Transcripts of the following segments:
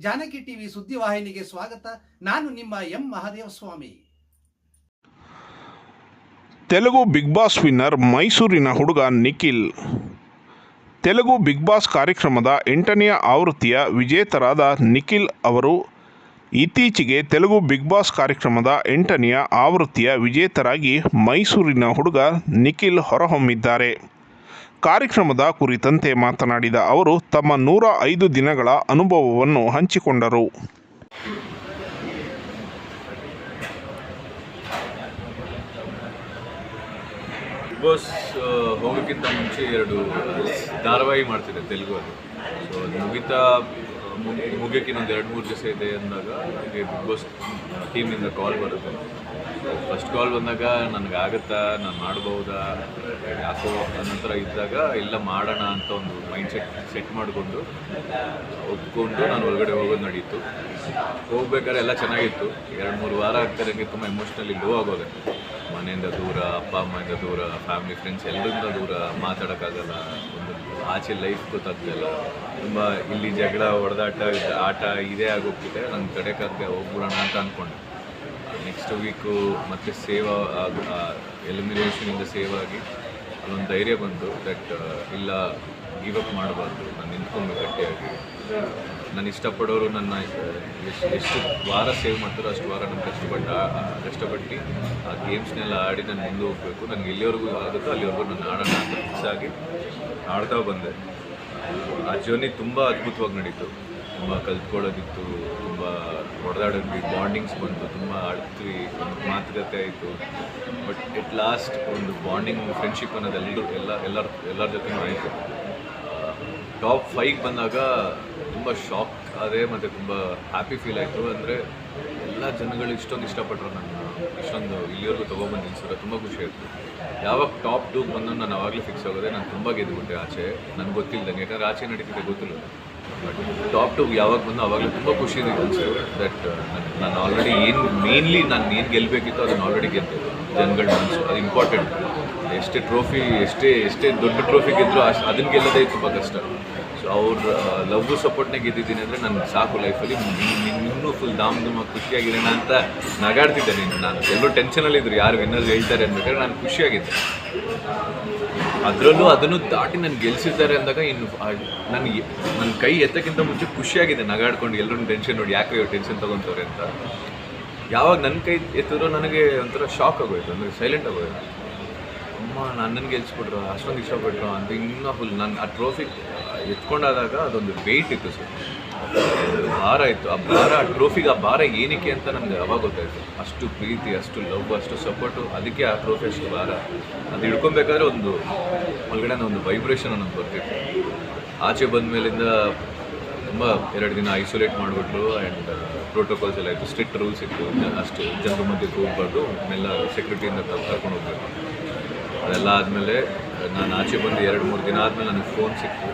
Janaki TV ಸುದ್ದಿವಾಹಿನಿಗೆ ಸ್ವಾಗತ. ನಾನು ನಿಮ್ಮ M Mahadeva Swamy Telugu big boss winner ಮೈಸೂರಿನ ಹುಡುಗ ನಿಖಿಲ್. ತೆಲುಗು ಬಿಗ್ ಬಾಸ್ ಕಾರ್ಯಕ್ರಮದ ಎಂಟನೆಯ ಆವೃತ್ತಿಯ ವಿಜೇತರಾದ ನಿಖಿಲ್ ಅವರು ಇತ್ತೀಚೆಗೆ ತೆಲುಗು ಬಿಗ್ ಬಾಸ್ ಕಾರ್ಯಕ್ರಮದ ಎಂಟನೆಯ ಆವೃತ್ತಿಯ ವಿಜೇತರಾಗಿ ಮೈಸೂರಿನ ಹುಡುಗ ನಿಖಿಲ್ ಹೊರಹೊಮ್ಮಿದ್ದಾರೆ. ಕಾರ್ಯಕ್ರಮದ ಕುರಿತಂತೆ ಮಾತನಾಡಿದ ಅವರು, ತಮ್ಮ ನೂರ ಐದು ದಿನಗಳ ಅನುಭವವನ್ನು ಹಂಚಿಕೊಂಡರು. ಬಿಗ್ ಬಾಸ್ ಹೋಗೋಕ್ಕಿಂತ ಮುಂಚೆ ಎರಡು ಧಾರಾವಾಹಿ ಮಾಡ್ತಿದ್ದೆ ತೆಲುಗು ಅದು ಸೊ ಅದು ಮುಗಿತಾ ಮುಗಿಯೋಕ್ಕಿನ್ನೊಂದು ಮುಗಿಯೋಕೆ ಎರಡು ಮೂರು ದಿವಸ ಇದೆ ಅಂದಾಗ ನನಗೆ ಬಿಗ್ ಬಾಸ್ ಟೀಮಿಂದ ಕಾಲ್ ಬರುತ್ತೆ. ಫಸ್ಟ್ ಕಾಲ್ ಬಂದಾಗ ನನಗೆ ಆಗುತ್ತಾ? ನಾನು ಮಾಡ್ಬೋದಾ ಯಾಕೋ ನಂತರ ಇದ್ದಾಗ, ಇಲ್ಲ ಮಾಡೋಣ ಅಂತ ಒಂದು ಮೈಂಡ್ ಸೆಟ್ ಸೆಟ್ ಮಾಡಿಕೊಂಡು, ಒಪ್ಕೊಂಡು ನಾನು ಹೊರಗಡೆ ಹೋಗೋದು ನಡೀತು. ಹೋಗ್ಬೇಕಾದ್ರೆ ಎಲ್ಲ ಚೆನ್ನಾಗಿತ್ತು. ಎರಡು ಮೂರು ವಾರ ಆಗ್ತಾರೆ ನನಗೆ ತುಂಬ ಎಮೋಷ್ನಲಿ ಲೋ ಆಗೋದೆ. ಮನೆಯಿಂದ ದೂರ, ಅಪ್ಪ, ಅಮ್ಮಯಿಂದ ದೂರ ಫ್ಯಾಮಿಲಿ ಫ್ರೆಂಡ್ಸ್ ಎಲ್ಲರಿಂದ ದೂರ ಮಾತಾಡೋಕ್ಕಾಗಲ್ಲ. ಒಂದು ಆಚೆ ಲೈಫ್ ಗೊತ್ತಾಗ್ತಿಲ್ಲ ತುಂಬ ಇಲ್ಲಿ ಜಗಳ, ಹೊಡೆದಾಟ, ಆಟ, ಇದೇ ಆಗೋಗ್ತಿದೆ. ನನ್ನ ಕಡೆಕಾಗೆ ಹೋಗ್ಬಿಡೋಣ ಅಂತ ಅಂದ್ಕೊಂಡೆ ನೆಕ್ಸ್ಟ್ ವೀಕು ಮತ್ತೆ ಸೇವ್ ಎಲಿಮಿನೇಷನಿಂದ ಸೇವ್ ಆಗಿ ಅಲ್ಲೊಂದು ಧೈರ್ಯ ಬಂತು ದಟ್ ಇಲ್ಲ ಗಿವ್ ಅಪ್ ಮಾಡಬಾರ್ದು, ನಾನು ನಿಂತ್ಕೊಂಡು ಗಟ್ಟಿಯಾಗಿ ನಾನು ಇಷ್ಟಪಡೋರು ನನ್ನ ಎಷ್ಟು ಎಷ್ಟು ವಾರ ಸೇವ್ ಮಾಡ್ತಾರೋ ಅಷ್ಟು ವಾರ ನಾನು ಕಷ್ಟಪಟ್ಟು ಕಷ್ಟಪಟ್ಟು ಆ ಗೇಮ್ಸ್ನೆಲ್ಲ ಆಡಿ ನಾನು ಮುಂದೆ ಹೋಗಬೇಕು. ನನಗೆ ಎಲ್ಲಿವರೆಗೂ ಆಗುತ್ತೋ ಅಲ್ಲಿವರೆಗೂ ನಾನು ಆಡೋಣ ಅಂತ ಫಿಕ್ಸ್ ಆಗಿ ಆಡ್ತಾ ಬಂದೆ. ಆ ಜರ್ನಿ ತುಂಬ ಅದ್ಭುತವಾಗಿ ನಡೀತು. ತುಂಬ ಕಲ್ತ್ಕೊಳ್ಳೋದಿತ್ತು, ತುಂಬ ಹೊಡೆದಾಡೋದ್ವಿ ಬಾಂಡಿಂಗ್ಸ್ ಬಂತು, ತುಂಬ ಆಡ್ತೀವಿ ಒಂದು ಮಾತುಕತೆ ಆಯಿತು. ಬಟ್ ಎಟ್ ಲಾಸ್ಟ್ ಒಂದು ಬಾಂಡಿಂಗ್ ಫ್ರೆಂಡ್ಶಿಪ್ ಅನ್ನೋದು ಎಲ್ಲರೂ, ಎಲ್ಲ, ಎಲ್ಲರ ಎಲ್ಲರ ಜೊತೆನೂ ಆಯಿತು. ಟಾಪ್ ಫೈವ್ ಬಂದಾಗ ತುಂಬ ಶಾಕ್ ಆದರೆ, ಮತ್ತು ತುಂಬ ಹ್ಯಾಪಿ ಫೀಲ್ ಆಯಿತು. ಅಂದರೆ ಎಲ್ಲ ಜನಗಳು ಇಷ್ಟೊಂದು ಇಷ್ಟಪಟ್ಟರು ನನ್ನ, ಇಷ್ಟೊಂದು ಇಲ್ಲಿವರೆಗೂ ತೊಗೊಬಂದು ನಿಲ್ಸಿದ್ರೆ ತುಂಬ ಖುಷಿ ಆಯಿತು. ಯಾವಾಗ ಟಾಪ್ ಟೂಗೆ ಬಂದು ನಾನು ಅವಾಗಲೇ ಫಿಕ್ಸ್ ಆಗೋದೆ, ನಾನು ತುಂಬ ಗೆದ್ದುಬಿಟ್ಟೆ ಆಚೆ. ನನಗೆ ಗೊತ್ತಿಲ್ಲದಂಗೆ ಯಾಕಂದರೆ ಆಚೆ ನಡೀತಿದೆ ಗೊತ್ತಿಲ್ಲ. ಟಾಪ್ ಟು ಯಾವಾಗ ಬಂದು ಅವಾಗಲೂ ತುಂಬ ಖುಷಿ ಅನಿಸ್ತು ದಟ್ ನಾನು ಆಲ್ರೆಡಿ ಏನು ಮೇನ್ಲಿ ನಾನು ಏನು ಗೆಲ್ಲಬೇಕಿತ್ತು ಅದನ್ನು ಆಲ್ರೆಡಿ ಗೆದ್ದೆ. ಜನಗಳ ಮನಸ್ಸು ಅದು ಇಂಪಾರ್ಟೆಂಟ್ ಎಷ್ಟೇ ಟ್ರೋಫಿ ಎಷ್ಟೇ ಎಷ್ಟೇ ದೊಡ್ಡ ಟ್ರೋಫಿ ಗೆದ್ದರೂ ಅಷ್ಟು ಅದನ್ನು ಗೆಲ್ಲೋದೇ ತುಂಬ ಕಷ್ಟ. ಸೊ ಅವ್ರ ಲವ್ ಸಪೋರ್ಟ್ನೇ ಗೆದ್ದಿದ್ದೀನಿ ಅಂದರೆ ನನಗೆ ಸಾಕು ಲೈಫಲ್ಲಿ ಇನ್ನೂ ಫುಲ್ ಧಾಮ್ ಧೂಮ ಖುಷಿಯಾಗಿರೋಣ ಅಂತ ನಗಾಡ್ತಿದ್ದೆ ನೀನು. ನಾನು ಎಲ್ಲರೂ ಟೆನ್ಷನಲ್ಲಿದ್ದರು ಯಾರು ವಿನ್ನರ್ ಹೇಳ್ತಾರೆ ಅನ್ಬೇಕಾದ್ರೆ ನಾನು ಖುಷಿಯಾಗಿದ್ದೆ. ಅದರಲ್ಲೂ ಅದನ್ನು ದಾಟಿ ನಾನು ಗೆಲ್ಸಿದ್ದಾರೆ ಅಂದಾಗ ಇನ್ನು ನನಗೆ ನನ್ನ ಕೈ ಎತ್ತಕ್ಕಿಂತ ಮುಂಚೆ ಖುಷಿಯಾಗಿದೆ ನಗಾಡ್ಕೊಂಡು ಎಲ್ಲರೂ ಟೆನ್ಷನ್ ನೋಡಿ ಯಾಕೆ ಟೆನ್ಷನ್ ತೊಗೊತವ್ರೆ ಅಂತ. ಯಾವಾಗ ನನ್ನ ಕೈ ಎತ್ತಿದ್ರೋ ನನಗೆ ಒಂಥರ ಶಾಕ್ ಆಗೋಯ್ತು, ಅಂದರೆ ಸೈಲೆಂಟ್ ಆಗೋಯ್ತು. ನನ್ನನ್ನು ಗೆಲ್ಸ್ಬಿಟ್ರು, ಅಷ್ಟೊಂದು ಇಷ್ಟಪಟ್ರು ಅಂತ ಇನ್ನೂ ಫುಲ್ ನಾನು ಆ ಟ್ರೋಫಿ ಎತ್ಕೊಂಡಾದಾಗ ಅದೊಂದು ವೆಯ್ಟ್ ಇತ್ತು ಸರ್ ಭಾರ ಇತ್ತು. ಆ ಭಾರ, ಆ ಟ್ರೋಫಿಗೆ ಆ ಭಾರ ಏನಕ್ಕೆ ಅಂತ ನನಗೆ ಅವಾಗ ಗೊತ್ತಾಯಿತು? ಅಷ್ಟು ಪ್ರೀತಿ, ಅಷ್ಟು ಲವ್ ಅಷ್ಟು ಸಪೋರ್ಟು ಅದಕ್ಕೆ ಆ ಟ್ರೋಫಿ ಅಷ್ಟು ಭಾರ. ಅದು ಹಿಡ್ಕೊಬೇಕಾದ್ರೆ ಒಂದು ಒಳಗಡೆ ಒಂದು ವೈಬ್ರೇಷನ್ ಅನ್ನೋದು ಬರ್ತಿತ್ತು. ಆಚೆ ಬಂದ ಮೇಲಿಂದ ತುಂಬ ಎರಡು ದಿನ ಐಸೋಲೇಟ್ ಮಾಡಿಬಿಟ್ರು ಆ್ಯಂಡ್ ಪ್ರೋಟೋಕಾಲ್ಸ್ ಎಲ್ಲ ಇತ್ತು. ಸ್ಟ್ರಿಕ್ಟ್ ರೂಲ್ಸ್ ಇತ್ತು. ಅಷ್ಟು, ಜನರ ಮಧ್ಯಕ್ಕೆ ಹೋಗ್ಬಾರ್ದು ಎಲ್ಲ ಸೆಕ್ಯೂರಿಟಿಯಿಂದ ಕರ್ಕೊಂಡು ಹೋಗ್ಬೇಕು. ಅದೆಲ್ಲ ಆದಮೇಲೆ, ನಾನು ಆಚೆ ಬಂದು ಎರಡು ಮೂರು ದಿನ ಆದಮೇಲೆ ನನಗೆ ಫೋನ್ ಸಿಕ್ತು.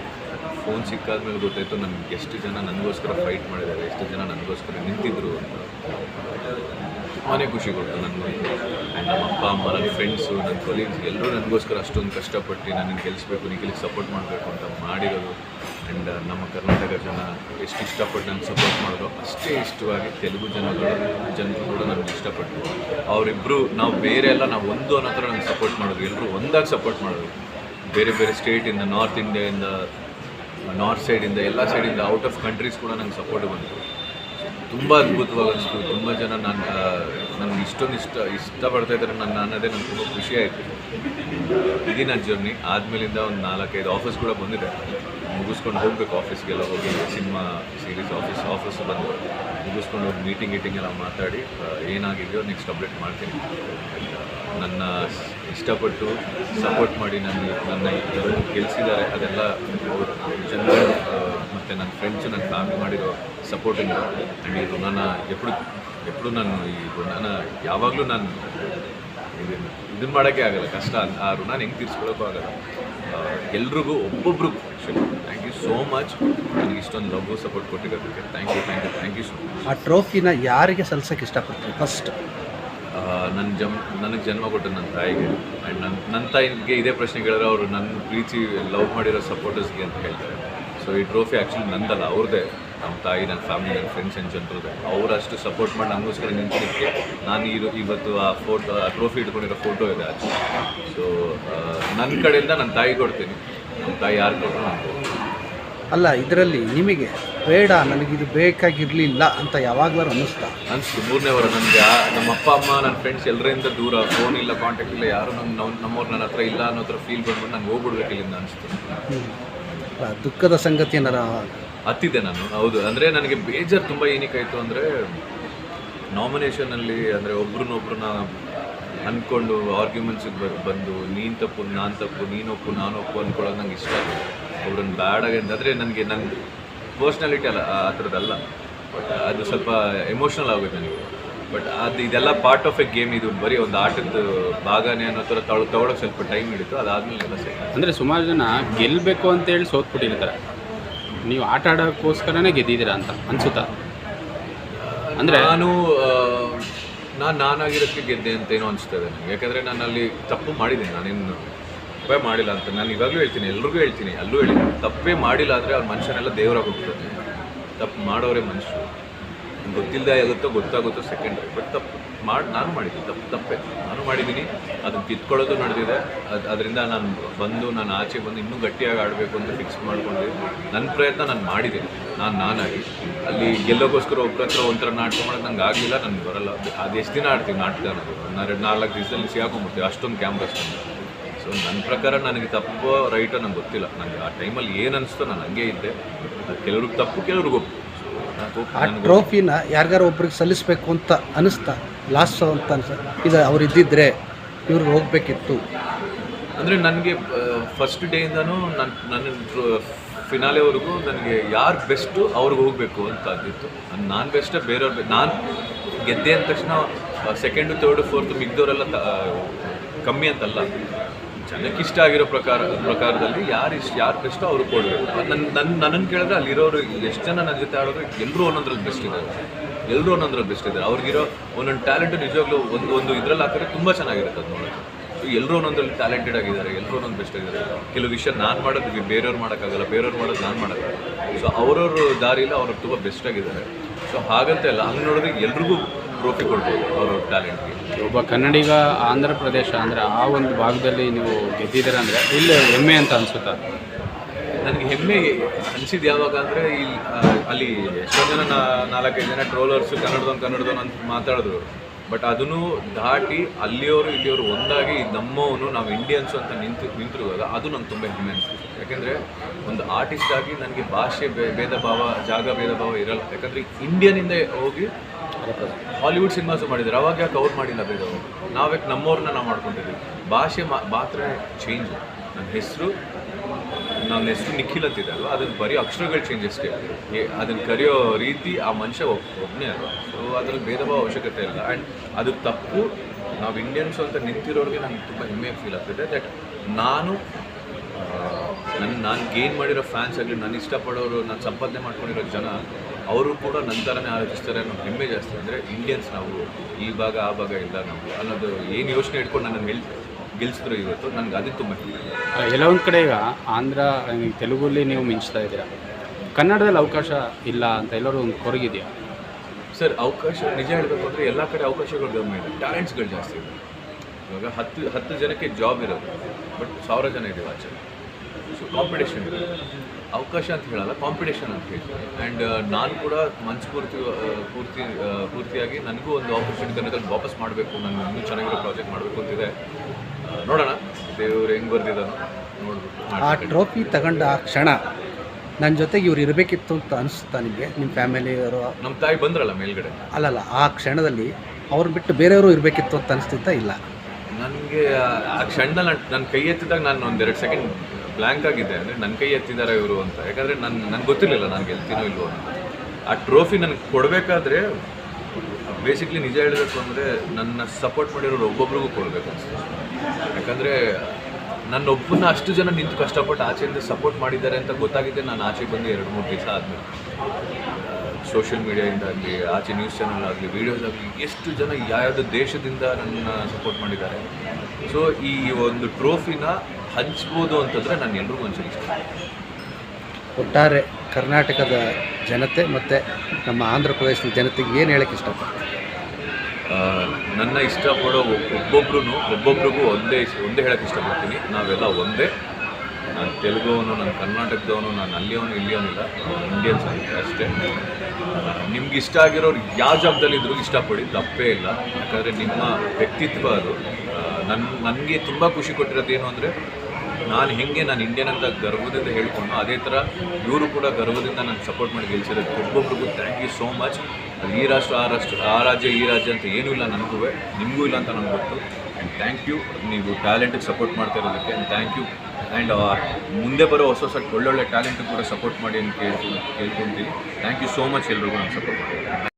ಫೋನ್ ಸಿಕ್ಕಾದ್ಮೇಲೆ ಗೊತ್ತಾಯಿತು ನನಗೆ ಎಷ್ಟು ಜನ ನನಗೋಸ್ಕರ ಫೈಟ್ ಮಾಡಿದ್ದಾರೆ. ಎಷ್ಟು ಜನ ನನಗೋಸ್ಕರ ನಿಂತಿದ್ರು ಅಂತ. ತುಂಬಾ ಖುಷಿ ಕೊಡ್ತು ನನಗೆ. ಆ್ಯಂಡ್ ನಮ್ಮ ಅಪ್ಪ, ಅಮ್ಮ, ನನ್ನ ಫ್ರೆಂಡ್ಸು ನನ್ನ ಕೊಲೀಗ್ಸ್ ಎಲ್ಲರೂ ನನಗೋಸ್ಕರ ಅಷ್ಟೊಂದು ಕಷ್ಟಪಟ್ಟು ನನಗೆ ಗೆಲ್ಲಿಸ್ಬೇಕು ನಿಖಿಲಿಗೆ ಸಪೋರ್ಟ್ ಮಾಡಬೇಕು ಅಂತ ಮಾಡಿರೋದು. ಆ್ಯಂಡ್ ನಮ್ಮ ಕರ್ನಾಟಕ ಜನ ಎಷ್ಟು ಇಷ್ಟಪಟ್ಟು ನನಗೆ ಸಪೋರ್ಟ್ ಮಾಡೋದು ಅಷ್ಟೇ ಇಷ್ಟವಾಗಿ ತೆಲುಗು ಜನಗಳು ಜನರು ಕೂಡ ನನಗೆ ಇಷ್ಟಪಟ್ಟರು ಅವರಿಬ್ಬರು ನಾವು ಬೇರೆ ಎಲ್ಲ, ನಾವು ಒಂದು ಅನ್ನೋ ಥರ ನನಗೆ ಸಪೋರ್ಟ್ ಮಾಡೋದು ಎಲ್ಲರೂ ಒಂದಾಗಿ ಸಪೋರ್ಟ್ ಮಾಡೋದು ಬೇರೆ ಬೇರೆ ಸ್ಟೇಟಿಂದ ನಾರ್ತ್ ಇಂಡಿಯಾದಿಂದ ನಾರ್ತ್ ಸೈಡಿಂದ ಎಲ್ಲ ಸೈಡಿಂದ ಔಟ್ ಆಫ್ ಕಂಟ್ರೀಸ್ ಕೂಡ ನಂಗೆ ಸಪೋರ್ಟ್ ಬಂತು. ತುಂಬ ಅದ್ಭುತವಾಗಿಸ್ತು ತುಂಬ ಜನ ನಾನು ನನಗೆ ಇಷ್ಟೊಂದು ಇಷ್ಟ ಇಷ್ಟಪಡ್ತಾ ಇದ್ದಾರೆ. ನನ್ನ ಅನ್ನೋದೇ ನನಗೆ ತುಂಬ ಖುಷಿ ಆಯಿತು. ಇದೇ ನನ್ನ ಜರ್ನಿ ಆದಮೇಲಿಂದ ಒಂದು ನಾಲ್ಕೈದು ಆಫೀಸ್ ಕೂಡ ಬಂದಿದೆ. ಮುಗಿಸ್ಕೊಂಡು ಹೋಗ್ಬೇಕು ಆಫೀಸ್ಗೆಲ್ಲ ಹೋಗಿ ಸಿನಿಮಾ ಸೀರೀಸ್ ಆಫೀಸ್ ಆಫೀಸ್ ಬಂದು ಮುಗಿಸ್ಕೊಂಡು ಹೋಗಿ ಮೀಟಿಂಗ್ ಗೀಟಿಂಗ್ ಎಲ್ಲ ಮಾತಾಡಿ ಏನಾಗಿದೆಯೋ ನೆಕ್ಸ್ಟ್ ಅಪ್ಡೇಟ್ ಮಾಡ್ತೀನಿ. ನನ್ನ ಇಷ್ಟಪಟ್ಟು ಸಪೋರ್ಟ್ ಮಾಡಿ ನನ್ನ ನನ್ನ ಎಲ್ಲ ಕೆಲಸಿದ್ದಾರೆ ಅದೆಲ್ಲ ಜನರು ಮತ್ತು ನನ್ನ ಫ್ರೆಂಡ್ಸು ನನ್ನ ಫ್ಯಾಮಿಲಿ ಮಾಡಿರೋ ಸಪೋರ್ಟಿಂಗ್ ಆ್ಯಂಡ್ ಈ ಋಣನ ಎಪ್ಪಡು ಎಪ್ಪಡು ನಾನು ಈ ಋಣನ ಯಾವಾಗಲೂ ನಾನು ಇದನ್ನು ಇದನ್ನು ಮಾಡೋಕ್ಕೆ ಆಗಲ್ಲ, ಕಷ್ಟ, ಆ ಋಣ ಹೆಂಗೆ ತೀರಿಸ್ಕೊಳ್ಳೋಕ್ಕೂ ಆಗಲ್ಲ. ಎಲ್ರಿಗೂ ಒಬ್ಬೊಬ್ರಿಗೂ ಆ್ಯಕ್ಚುಲಿ ಸೋ ಮಚ್ ನನಗೆ ಇಷ್ಟೊಂದು love support ಕೊಟ್ಟಿರೋದಕ್ಕೆ thank you thank you thank you so much ಆ ಟ್ರೋಫಿನ ಯಾರಿಗೆ ಸಲ್ಸಕ್ಕೆ ಇಷ್ಟಪಡ್ತೀನಿ ಫಸ್ಟ್ ನನ್ನ ಜಮ್ ನನಗೆ ಜನ್ಮ ಕೊಟ್ಟ ನನ್ನ ತಾಯಿಗೆ. ಆ್ಯಂಡ್ ನನ್ನ ನನ್ನ ತಾಯಿಗೆ ಇದೇ ಪ್ರಶ್ನೆ ಕೇಳಿದ್ರೆ ಅವರು ನನ್ನ ಪ್ರೀತಿ ಲವ್ ಮಾಡಿರೋ ಸಪೋರ್ಟರ್ಸ್ಗೆ ಅಂತ ಹೇಳ್ತಾರೆ. ಸೊ ಈ ಟ್ರೋಫಿ ಆ್ಯಕ್ಚುಲಿ ನಂದಲ್ಲ ಅವ್ರದ್ದೇ ನಮ್ಮ ತಾಯಿ ನನ್ನ ಫ್ಯಾಮಿಲಿ ನನ್ನ ಫ್ರೆಂಡ್ಸ್ ಏನು ಜನರದ್ದು ಅವರಷ್ಟು ಸಪೋರ್ಟ್ ಮಾಡಿ ನಮಗೋಸ್ಕರ ನಿಂತಿದ್ದಕ್ಕೆ ನಾನು ಇರು ಇವತ್ತು ಆ ಫೋಟೋ ಆ ಟ್ರೋಫಿ ಇಟ್ಕೊಂಡಿರೋ ಫೋಟೋ ಇದೆ ಆಚೆ. ಸೊ ನನ್ನ ಕಡೆಯಿಂದ ನನ್ನ ತಾಯಿ ಕೊಡ್ತೀನಿ. ನಮ್ಮ ತಾಯಿ ಯಾರು ಕೊಟ್ಟರು ನಾನು ಅಲ್ಲ ಇದರಲ್ಲಿ ನಿಮಗೆ ಬೇಡ ನನಗಿದು ಬೇಕಾಗಿರಲಿಲ್ಲ ಅಂತ ಯಾವಾಗಲೂ ಅನ್ನಿಸ್ತಾ? ಅನಿಸ್ತು ಮೂರನೇ ವರ ನನಗೆ ನಮ್ಮ ಅಪ್ಪ ಅಮ್ಮ ನನ್ನ ಫ್ರೆಂಡ್ಸ್ ಎಲ್ಲರಿಂದ ದೂರ ಫೋನ್ ಇಲ್ಲ ಕಾಂಟ್ಯಾಕ್ಟ್ ಇಲ್ಲ ಯಾರು ನಮ್ಮ ನಮ್ಮ ನಮ್ಮವ್ರು ನನ್ನ ಹತ್ರ ಇಲ್ಲ ಅನ್ನೋ ಹತ್ರ ಫೀಲ್ ಬಂದ್ಬಿಟ್ಟು ನಂಗೆ ಹೋಗ್ಬಿಡ್ಬೇಕಿಲ್ಲ ಅನಿಸ್ತು. ಅಲ್ಲ, ದುಃಖದ ಸಂಗತಿ ಏನಾರ? ಹತ್ತಿದೆ ನಾನು ಹೌದು. ಅಂದರೆ ನನಗೆ ಬೇಜಾರು ತುಂಬ ಏನಕ್ಕಾಯಿತು ಅಂದರೆ ನಾಮಿನೇಷನಲ್ಲಿ ಅಂದರೆ ಒಬ್ರನ್ನೊಬ್ರನ್ನ ಅಂದ್ಕೊಂಡು ಆರ್ಗ್ಯುಮೆಂಟ್ಸಿಗೆ ಬಂದು ನೀನು ತಪ್ಪು ನಾನು ತಪ್ಪು ನೀನು ಒಪ್ಪು ನಾನು ಒಪ್ಪು ಅಂದ್ಕೊಳ್ಳೋದು ನಂಗೆ ಇಷ್ಟ ಅವ್ರನ್ನ ಬ್ಯಾಡಾಗಿ ಅಂದರೆ ನನಗೆ ನನ್ನ ಪರ್ಸ್ನಾಲಿಟಿ ಅಲ್ಲ ಆ ಥರದ್ದಲ್ಲ. ಬಟ್ ಅದು ಸ್ವಲ್ಪ ಎಮೋಷ್ನಲ್ ಆಗುತ್ತೆ ನನಗೆ. ಬಟ್ ಅದು ಇದೆಲ್ಲ ಪಾರ್ಟ್ ಆಫ್ ಎ ಗೇಮ್ ಇದು. ಬರೀ ಒಂದು ಆಟದ ಭಾಗನೇ ಅನ್ನೋ ಥರ ತಗೊಳ್ ತೊಗೊಳಕ್ಕೆ ಸ್ವಲ್ಪ ಟೈಮ್ ಹಿಡಿತು. ಅದಾದ್ಮೇಲೆ ಎಲ್ಲ ಸರಿ. ಅಂದರೆ ಸುಮಾರು ಜನ ಗೆಲ್ಲಬೇಕು ಅಂತೇಳಿ ಸೋತ್ಬಿಟ್ಟಿರ್ತಾರೆ. ನೀವು ಆಟ ಆಡೋಕ್ಕೋಸ್ಕರನೇ ಗೆದ್ದಿದ್ದೀರಾ ಅಂತ ಅನ್ಸುತ್ತಾ? ಅಂದರೆ ನಾನು ನಾನು ನಾನಾಗಿರೋಕ್ಕೆ ಗೆದ್ದೆ ಅಂತ ಏನೋ ಅನಿಸ್ತದೆ ನನಗೆ ಯಾಕಂದರೆ ನಾನು ಅಲ್ಲಿ ತಪ್ಪು ಮಾಡಿದ್ದೀನಿ. ನಾನೇನು ತಪ್ಪೇ ಮಾಡಿಲ್ಲ ಅಂತ ನಾನು ಇವಾಗಲೂ ಹೇಳ್ತೀನಿ, ಎಲ್ರಿಗೂ ಹೇಳ್ತೀನಿ. ಅಲ್ಲೂ ಹೇಳಿ, ತಪ್ಪೇ ಮಾಡಿಲ್ಲ ಅಂದರೆ ಅವ್ರ ಮನುಷ್ಯನೆಲ್ಲ ದೇವರಾಗಿ ಹೋಗ್ತದೆ ತಪ್ಪು ಮಾಡೋರೇ ಮನುಷ್ಯರು. ಗೊತ್ತಿಲ್ಲದೆ ಆಗುತ್ತೋ ಗೊತ್ತಾಗುತ್ತೋ ಸೆಕೆಂಡ್ ಬಟ್ ತಪ್ಪು. ಮಾಡಿ, ನಾನು ಮಾಡಿದ್ದೀನಿ ತಪ್ಪು, ತಪ್ಪೇ. ನಾನು ಮಾಡಿದ್ದೀನಿ. ಅದನ್ನು ಕಿತ್ಕೊಳ್ಳೋದು ನಡೆದಿದೆ. ಅದು, ಅದರಿಂದ ನಾನು ಬಂದು, ನಾನು ಆಚೆ ಬಂದು ಇನ್ನೂ ಗಟ್ಟಿಯಾಗಿ ಆಡಬೇಕು ಅಂತ ಫಿಕ್ಸ್ ಮಾಡಿಕೊಂಡು ನನ್ನ ಪ್ರಯತ್ನ ನಾನು ಮಾಡಿದೆ. ನಾನು ನಾನಾಗಿ. ಅಲ್ಲಿ ಗೆಲ್ಲೋಕ್ಕೋಸ್ಕರ ಒಬ್ಬರ ಹತ್ರ ಒಂಥರ ನಾಟಕ ಮಾಡೋದು ನಂಗೆ ಆಗಲಿಲ್ಲ. ನನಗೆ ಬರಲ್ಲ. ಅದು ಎಷ್ಟು ದಿನ ಆಡ್ತೀವಿ ನಾಟಕ ಅನ್ನೋದು? ನಾನು ನಾಲ್ಕು ದಿವಸದಲ್ಲಿ ಸಿಗಾಕೊಂಡ್ಬಿಡ್ತೀವಿ ಅಷ್ಟೊಂದು ಕ್ಯಾಮ್ರಾಸ್ ಸೊ ನನ್ನ ಪ್ರಕಾರ ನನಗೆ ತಪ್ಪು, ರೈಟೋ ನಂಗೆ ಗೊತ್ತಿಲ್ಲ. ನನಗೆ ಆ ಟೈಮಲ್ಲಿ ಏನು ಅನಿಸ್ತೋ ನಾನು ಹಂಗೆ ಇದ್ದೆ. ಕೆಲವ್ರಿಗೆ ತಪ್ಪು, ಕೆಲವ್ರಿಗೆ ಒಪ್ಪು- ಆ ಟ್ರೋಫಿನ ಯಾರಿಗಾರು ಒಬ್ರಿಗೆ ಸಲ್ಲಿಸ್ಬೇಕು ಅಂತ ಅನಿಸ್ತಾ ಲಾಸ್ಟ್ ಅಂತ ಅನ್ಸ ಇದು ಅವ್ರು ಇದ್ದಿದ್ರೆ ಇವ್ರಿಗೆ ಹೋಗ್ಬೇಕಿತ್ತು. ಅಂದರೆ ನನಗೆ ಫಸ್ಟ್ ಡೇಯಿಂದನೂ ನನ್ನ ನನ್ನ ಫಿನಾಲೆವರೆಗೂ ನನಗೆ ಯಾರು ಬೆಸ್ಟು ಅವ್ರಿಗೆ ಹೋಗಬೇಕು ಅಂತ ಆಗಿತ್ತು ನಾನು ಬೆಸ್ಟೇ ಬೇರೆಯವ್ರು ನಾನು ಗೆದ್ದೆ ಅಂದ ತಕ್ಷಣ ಸೆಕೆಂಡು ತರ್ಡು ಫೋರ್ತು ಮಿಗ್ದವರೆಲ್ಲ ಕಮ್ಮಿ ಅಂತಲ್ಲ. ಜನಕ್ಕೆ ಇಷ್ಟ ಆಗಿರೋ ಪ್ರಕಾರ, ಪ್ರಕಾರದಲ್ಲಿ ಯಾರು ಇಷ್ಟ, ಯಾರು ಬೆಸ್ಟ್ ಅವರು ಕೊಡಬೇಕು. ನನ್ನ ನನ್ನ ನನ್ನನ್ನು ಕೇಳಿದ್ರೆ ಅಲ್ಲಿರೋರು ಎಷ್ಟು ಜನ ನನ್ನ ಜೊತೆ ಆಡೋದು ಎಲ್ಲರೂ ಒಂದೊಂದ್ರಲ್ಲಿ ಬೆಸ್ಟ್ ಇದ್ದಾರೆ. ಎಲ್ಲರೂ ಒಂದೊಂದ್ರಲ್ಲಿ ಬೆಸ್ಟ್ ಇದ್ದಾರೆ. ಅವ್ರಿಗಿರೋ ಒಂದೊಂದು ಟ್ಯಾಲೆಂಟ್ ನಿಜವಾಗ್ಲೂ ಒಂದು ಒಂದು ಇದ್ರಲ್ಲಿ ಹಾಕಿದ್ರೆ ತುಂಬ ಚೆನ್ನಾಗಿರುತ್ತೆ ಅದು ನೋಡೋದು ಸೊ ಎಲ್ಲರೂ ಒಂದೊಂದ್ರಲ್ಲಿ ಟ್ಯಾಲೆಂಟೆಡ್ ಆಗಿದ್ದಾರೆ ಎಲ್ಲರೂ ಒಂದೊಂದು ಬೆಸ್ಟ್ ಆಗಿದ್ದಾರೆ. ಕೆಲವು ವಿಷಯ ನಾನು ಮಾಡೋದು ಬೇರೆಯವ್ರು ಮಾಡೋಕ್ಕಾಗಲ್ಲ, ಬೇರೆಯವ್ರು ಮಾಡೋದು ನಾನು ಮಾಡೋಕ್ಕಾಗಲ್ಲ ಸೊ ಅವ್ರವ್ರ ದಾರಿಯಲ್ಲಿ ಅವ್ರು ತುಂಬ ಬೆಸ್ಟ್ ಆಗಿದ್ದಾರೆ. ಸೊ ಹಾಗಂತ ಅಲ್ಲ ಹಂಗೆ ನೋಡಿದ್ರೆ ಎಲ್ರಿಗೂ ಟ್ರೋಫಿ ಕೊಡ್ಬೋದು ಅವರ ಟ್ಯಾಲೆಂಟ್ಗೆ ಒಬ್ಬ ಕನ್ನಡಿಗ ಆಂಧ್ರ ಪ್ರದೇಶ ಅಂದರೆ ಆ ಒಂದು ಭಾಗದಲ್ಲಿ ನೀವು ಗೆದ್ದಿದ್ದೀರ ಅಂದರೆ ಇಲ್ಲಿ ಹೆಮ್ಮೆ ಅಂತ ಅನ್ಸುತ್ತಾ? ನನಗೆ ಹೆಮ್ಮೆ ಅನಿಸಿದ್ದು ಯಾವಾಗ ಅಂದರೆ ಇಲ್ಲಿ ಅಲ್ಲಿ ಎಷ್ಟೋ ಜನ ನಾ- ನಾಲ್ಕೈದು ಜನ ಟ್ರೋಲರ್ಸು ಕನ್ನಡದವ್ನು ಕನ್ನಡದವ್ನು ಅಂತ ಮಾತಾಡಿದ್ರು. ಬಟ್ ಅದನ್ನು ದಾಟಿ ಅಲ್ಲಿಯವರು ಇಲ್ಲಿಯವರು ಒಂದಾಗಿ ನಮ್ಮವನು ನಾವು ಇಂಡಿಯನ್ಸು ಅಂತ ನಿಂತು ನಿಂತಿರುವಾಗ ಅದು ನಂಗೆ ತುಂಬ ಹೆಮ್ಮೆ ಅನಿಸ್ತು ಯಾಕೆಂದರೆ ಒಂದು ಆರ್ಟಿಸ್ಟ್ ಆಗಿ ನನಗೆ ಭಾಷೆ ಭೇದ ಭಾವ ಜಾಗ ಭೇದ ಭಾವ ಇರಲ್ಲ. ಯಾಕಂದರೆ ಇಂಡಿಯನಿಂದ ಹೋಗಿ ಹಾಲಿವುಡ್ ಸಿನಿಮಾಸು ಮಾಡಿದ್ದಾರೆ. ಅವಾಗ ಯಾಕೆ ಅವ್ರು ಮಾಡಿಲ್ಲ ಬೇರೆಯವರು ನಾವ್ಯಾಕೆ ನಮ್ಮವ್ರನ್ನ ನಾವು ಮಾಡ್ಕೊಂಡಿದ್ದೀವಿ. ಭಾಷೆ ಮಾ ಮಾತ್ರ ಚೇಂಜ್ ನನ್ನ ಹೆಸರು ನನ್ನ ಹೆಸರು ನಿಖಿಲ್ ಅಂತಿದೆ ಅಲ್ವಾ? ಅದನ್ನು ಬರೀ ಅಕ್ಷರಗಳು ಚೇಂಜ್ ಅಷ್ಟೇ. ಅದನ್ನು ಕರೆಯೋ ರೀತಿ ಆ ಮನುಷ್ಯ ಒಬ್ ಒಬ್ಬನೇ ಅಲ್ವಾ? ಸೊ ಅದ್ರಲ್ಲಿ ಭೇದ ಭಾವ ಅವಶ್ಯಕತೆ ಇಲ್ಲ. ಆ್ಯಂಡ್ ಅದು ತಪ್ಪು. ನಾವು ಇಂಡಿಯನ್ಸು ಅಂತ ನಿಂತಿರೋರಿಗೆ ನನಗೆ ತುಂಬ ಹೆಮ್ಮೆ ಫೀಲ್ ಆಗ್ತಿದೆ ದಟ್ ನಾನು ನನ್ನ ನಾನು ಗೇನ್ ಮಾಡಿರೋ ಫ್ಯಾನ್ಸ್ ಆಗಲಿ ನಾನು ಇಷ್ಟಪಡೋರು ನಾನು ಸಂಪಾದನೆ ಮಾಡ್ಕೊಂಡಿರೋ ಜನ ಅವರು ಕೂಡ ನನ್ನ ಥರನೇ ಆಲೋಚಿಸ್ತಾರೆ ಅನ್ನೋ ಹೆಮ್ಮೆ ಜಾಸ್ತಿ. ಅಂದರೆ ಇಂಡಿಯನ್ಸ್ ನಾವು ಈ ಭಾಗ ಆ ಭಾಗ ಇಲ್ಲ ನಾವು ಅನ್ನೋದು ಏನು ಯೋಚನೆ ಇಟ್ಕೊಂಡು ನನ್ನ ಹೇಳಿ ಗೆಲ್ಸಿದ್ರು ಇವತ್ತು ನನಗೆ ಅದೇ ತುಂಬ ಎಲ್ಲ ಒಂದು ಕಡೆ ಈಗ ಆಂಧ್ರ ತೆಲುಗುಲ್ಲಿ ತೆಲುಗಲ್ಲಿ ನೀವು ಮಿಂಚ್ತಾ ಇದ್ದೀರಾ? ಕನ್ನಡದಲ್ಲಿ ಅವಕಾಶ ಇಲ್ಲ ಅಂತ ಎಲ್ಲರೂ ಒಂದು ಕೊರಗಿದೆಯಾ? ಸರ್ ಅವಕಾಶ ನಿಜ ಹೇಳಬೇಕು ಅಂದರೆ ಎಲ್ಲ ಕಡೆ ಅವಕಾಶಗಳು ಕಮ್ಮಿ ಇದೆ. ಟ್ಯಾಲೆಂಟ್ಸ್ಗಳು ಜಾಸ್ತಿ ಇದೆ. ಇವಾಗ ಹತ್ತು ಹತ್ತು ಜನಕ್ಕೆ ಜಾಬ್ ಇರೋದು ಬಟ್ ಸಾವಿರ ಜನ ಇದ್ದೀವಿ ಆಚೆ. ಸೊ ಕಾಂಪಿಟೇಷನ್ ಇದೆ ಅವಕಾಶ ಅಂತ ಹೇಳಲ್ಲ ಕಾಂಪಿಟೇಷನ್ ಅಂತ ಹೇಳ್ತೀನಿ ಆ್ಯಂಡ್ ನಾನು ಕೂಡ ಮನ್ಸು ಪೂರ್ತಿ ಪೂರ್ತಿ ಪೂರ್ತಿಯಾಗಿ ನನಗೂ ಒಂದು ಆಪರ್ಚುನಿಟಿ ಕನ್ನಡದಲ್ಲಿ ವಾಪಸ್ ಮಾಡಬೇಕು ನಾನು ಇನ್ನೂ ಚೆನ್ನಾಗಿರೋ ಪ್ರಾಜೆಕ್ಟ್ ಮಾಡಬೇಕು ಅಂತಿದೆ. ನೋಡೋಣ. ದೇವ್ರು ಹೆಂಗೆ ಬರ್ದಿದ್ದಾನೋ ನೋಡ್ಬಿಟ್ಟು ಆ. ಟ್ರೋಫಿ ತಗೊಂಡ ಆ ಕ್ಷಣ ನನ್ನ ಜೊತೆಗೆ ಇವ್ರು ಇರಬೇಕಿತ್ತು ಅಂತ ಅನಿಸುತ್ತಾ ನಿಮಗೆ? ನಿಮ್ಮ ಫ್ಯಾಮಿಲಿಯವರು ನಮ್ಮ ತಾಯಿ ಬಂದ್ರಲ್ಲ ಮೇಲ್ಗಡೆ? ಅಲ್ಲಲ್ಲ ಆ ಕ್ಷಣದಲ್ಲಿ ಅವ್ರನ್ನ ಬಿಟ್ಟು ಬೇರೆಯವರು ಇರಬೇಕಿತ್ತು ಅಂತ ಅನಿಸ್ತಿತ್ತಾ ಇಲ್ಲ? ನನಗೆ ಆ ಕ್ಷಣದಲ್ಲಿ ನನ್ನ ನನ್ನ ಕೈ ಎತ್ತಿದಾಗ ನಾನು ಒಂದೆರಡು ಸೆಕೆಂಡ್ ಬ್ಲ್ಯಾಂಕ್ ಆಗಿದೆ ಅಂದರೆ ನನ್ನ ಕೈ ಎತ್ತಿದ್ದಾರೆ ಇವರು ಅಂತ. ಯಾಕಂದರೆ ನನ್ನ ನನಗೆ ಗೊತ್ತಿರಲಿಲ್ಲ ನಾನು ಗೆಲ್ತೀನೋ ಇಲ್ವೋ ಅಂತ. ಆ ಟ್ರೋಫಿ ನನಗೆ ಕೊಡಬೇಕಾದ್ರೆ ಬೇಸಿಕ್ಲಿ ನಿಜ ಹೇಳಬೇಕು ಅಂದರೆ ನನ್ನ ಸಪೋರ್ಟ್ ಮಾಡಿರೋರು ಒಬ್ಬೊಬ್ರಿಗೂ ಕೊಡಬೇಕು ಯಾಕಂದರೆ ನನ್ನ ಒಬ್ಬನ ಅಷ್ಟು ಜನ ನಿಂತು ಕಷ್ಟಪಟ್ಟು ಆಚೆಯಿಂದ ಸಪೋರ್ಟ್ ಮಾಡಿದ್ದಾರೆ ಅಂತ ಗೊತ್ತಾಗಿದ್ದೆ ನಾನು ಆಚೆ ಬಂದು ಎರಡು ಮೂರು ದಿವಸ ಆದಮೇಲೆ. ಸೋಷಿಯಲ್ ಮೀಡಿಯಾದಿಂದ ಆಗಲಿ, ಆಚೆ ನ್ಯೂಸ್ ಚಾನಲ್ ಆಗಲಿ ವೀಡಿಯೋಸ್ ಆಗಲಿ, ಎಷ್ಟು ಜನ ಯಾವ್ಯಾವ ದೇಶದಿಂದ ನನ್ನ ಸಪೋರ್ಟ್ ಮಾಡಿದ್ದಾರೆ. ಸೊ ಈ ಒಂದು ಟ್ರೋಫಿನ ಹಂಚ್ಬೋದು ಅಂತಂದರೆ ನಾನು ಎಲ್ರಿಗೂ ಒಂದ್ಸಲ ಇಷ್ಟ. ಒಟ್ಟಾರೆ ಕರ್ನಾಟಕದ ಜನತೆ ಮತ್ತು ನಮ್ಮ ಆಂಧ್ರ ಪ್ರದೇಶದ ಜನತೆಗೆ ಏನು ಹೇಳಕ್ಕೆ ಇಷ್ಟಪಡ್ತೀನಿ ನನ್ನ ಇಷ್ಟಪಡೋ ಒಬ್ಬೊಬ್ರು ಒಬ್ಬೊಬ್ರಿಗೂ ಒಂದೇ ಇಷ್ಟ ಒಂದೇ ಹೇಳಕ್ಕೆ ಇಷ್ಟಪಡ್ತೀನಿ. ನಾವೆಲ್ಲ ಒಂದೇ. ನಾನು ತೆಲುಗುವನು ನಾನು ಕರ್ನಾಟಕದವನು ನಾನು ಅಲ್ಲಿಯವನು ಇಲ್ಲಿಯವನಿಲ್ಲ. ಇಂಡಿಯನ್ಸ್ ಅಂತ ಅಷ್ಟೇ. ನಿಮ್ಗೆ ಇಷ್ಟ ಆಗಿರೋರು ಯಾವ ಜಾಗದಲ್ಲಿದ್ದರೂ ಇಷ್ಟಪಡಿ ತಪ್ಪೇ ಇಲ್ಲ. ಯಾಕಂದರೆ ನಿಮ್ಮ ವ್ಯಕ್ತಿತ್ವ ಅದು. ನನ್ನ ನನಗೆ ತುಂಬ ಖುಷಿ ಕೊಟ್ಟಿರೋದು ಏನು ಅಂದರೆ ನಾನು ಹೆಂಗೆ ನಾನು ಇಂಡಿಯನ್ ಅಂತ ಗರ್ವದಿಂದ ಹೇಳ್ಕೊಂಡು ಅದೇ ಥರ ಇವರು ಕೂಡ ಗರ್ವದಿಂದ ನಾನು ಸಪೋರ್ಟ್ ಮಾಡಿ ಗೆಲ್ಸಿರೋದು. ಒಬ್ಬೊಬ್ರಿಗೂ ಥ್ಯಾಂಕ್ ಯು ಸೋ ಮಚ್ ಈ ರಾಷ್ಟ್ರ, ಆ ರಾಷ್ಟ್ರ, ಆ ರಾಜ್ಯ, ಈ ರಾಜ್ಯ ಅಂತ ಏನೂ ಇಲ್ಲ ನನಗೂ, ನಿಮಗೂ ಇಲ್ಲ ಅಂತ ನನಗೆ ಗೊತ್ತು. ಆ್ಯಂಡ್ ಥ್ಯಾಂಕ್ ಯು ನೀವು ಟ್ಯಾಲೆಂಟಿಗೆ ಸಪೋರ್ಟ್ ಮಾಡ್ತಾ ಇರೋದಕ್ಕೆ ಆ್ಯಂಡ್ ಥ್ಯಾಂಕ್ ಯು ಆ್ಯಂಡ್ ಮುಂದೆ ಬರೋ ಹೊಸ ಹೊಸ ಒಳ್ಳೊಳ್ಳೆ ಟ್ಯಾಲೆಂಟ್ ಕೂಡ ಸಪೋರ್ಟ್ ಮಾಡಿ ಅಂತ ಕೇಳ್ಕೊಂಡು ಕೇಳ್ಕೊತೀನಿ. ಥ್ಯಾಂಕ್ ಯು ಸೋ ಮಚ್ ಎಲ್ರಿಗೂ ನಾನು ಸಪೋರ್ಟ್ ಮಾಡಿ